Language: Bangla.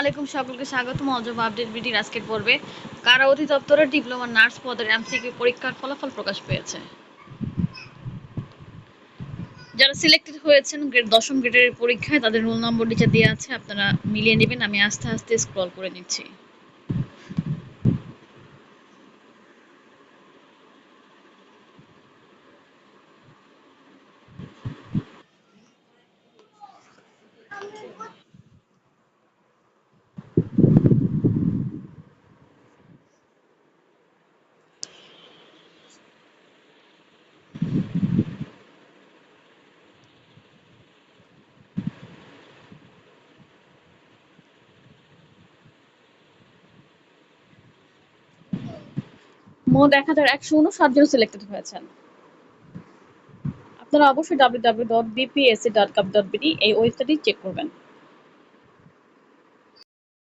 আলাইকুম সকলকে স্বাগত। অজব আপডেট বিডির আজকের পর্বে। কারা অধিদপ্তরের ডিপ্লোমা নার্স পদের এমসিকিউ পরীক্ষার ফলাফল প্রকাশ পেয়েছে? যারা সিলেক্টেড হয়েছেন গ্রেড দশম গ্রেডের পরীক্ষায়, তাদের রোল নম্বর নিচে দেওয়া আছে, আপনারা মিলিয়ে নেবেন। আমি আস্তে আস্তে স্ক্রল করে নিচ্ছি। মোট এক হাজার একশো উনষাট জন সিলেক্টেড হয়েছেন। আপনারা অবশ্যই W W dot BPSC dot com dot BD এই ওয়েবসাইটটি চেক করবেন।